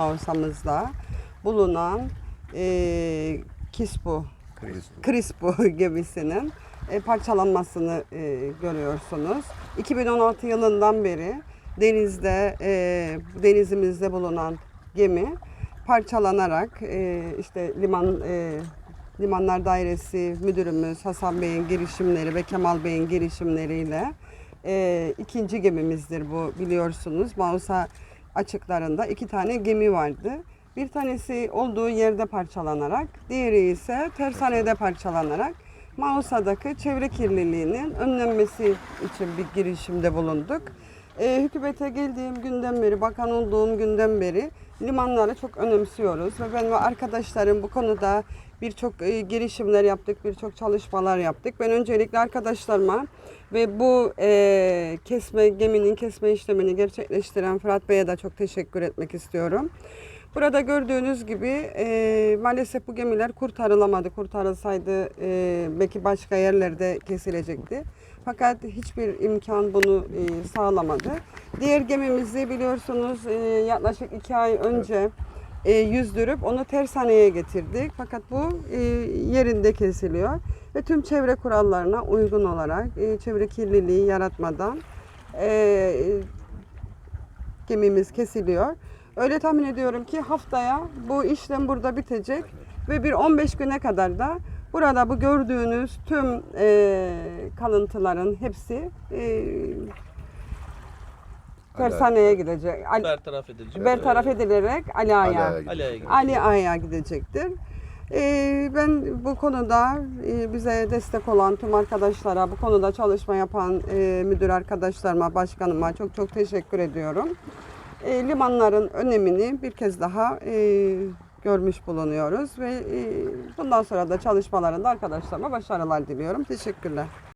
Mausa'mızda bulunan e, Kispu Crispo gemisinin e, parçalanmasını e, görüyorsunuz. 2016 yılından beri denizde e, denizimizde bulunan gemi parçalanarak e, işte liman e, limanlar dairesi müdürümüz Hasan Bey'in girişimleri ve Kemal Bey'in girişimleriyle e, ikinci gemimizdir bu biliyorsunuz. Mausa açıklarında iki tane gemi vardı. Bir tanesi olduğu yerde parçalanarak, diğeri ise tersanede parçalanarak Mausa'daki çevre kirliliğinin önlenmesi için bir girişimde bulunduk. Ee, hükümete geldiğim günden beri, bakan olduğum günden beri limanları çok önemsiyoruz. Ve ben ve arkadaşlarım bu konuda birçok e, girişimler yaptık, birçok çalışmalar yaptık. Ben öncelikle arkadaşlarıma ve bu e, kesme geminin kesme işlemini gerçekleştiren Fırat Bey'e de çok teşekkür etmek istiyorum. Burada gördüğünüz gibi e, maalesef bu gemiler kurtarılamadı. Kurtarılsaydı e, belki başka yerlerde kesilecekti. Fakat hiçbir imkan bunu e, sağlamadı. Diğer gemimizi biliyorsunuz e, yaklaşık iki ay önce e, yüzdürüp onu tersaneye getirdik. Fakat bu e, yerinde kesiliyor ve tüm çevre kurallarına uygun olarak e, çevre kirliliği yaratmadan e, gemimiz kesiliyor. Öyle tahmin ediyorum ki haftaya bu işlem burada bitecek ve bir 15 güne kadar da burada bu gördüğünüz tüm e, kalıntıların hepsi e, tersaneye gidecek. Al- bertaraf edilecek. bertaraf edilerek gidiyor. gidiyor. Ali Ağa'ya gidecektir. Ee, ben bu konuda e, bize destek olan tüm arkadaşlara, bu konuda çalışma yapan e, müdür arkadaşlarıma, başkanıma çok çok teşekkür ediyorum. E, limanların önemini bir kez daha e, görmüş bulunuyoruz ve e, bundan sonra da çalışmalarında arkadaşlarıma başarılar diliyorum. Teşekkürler.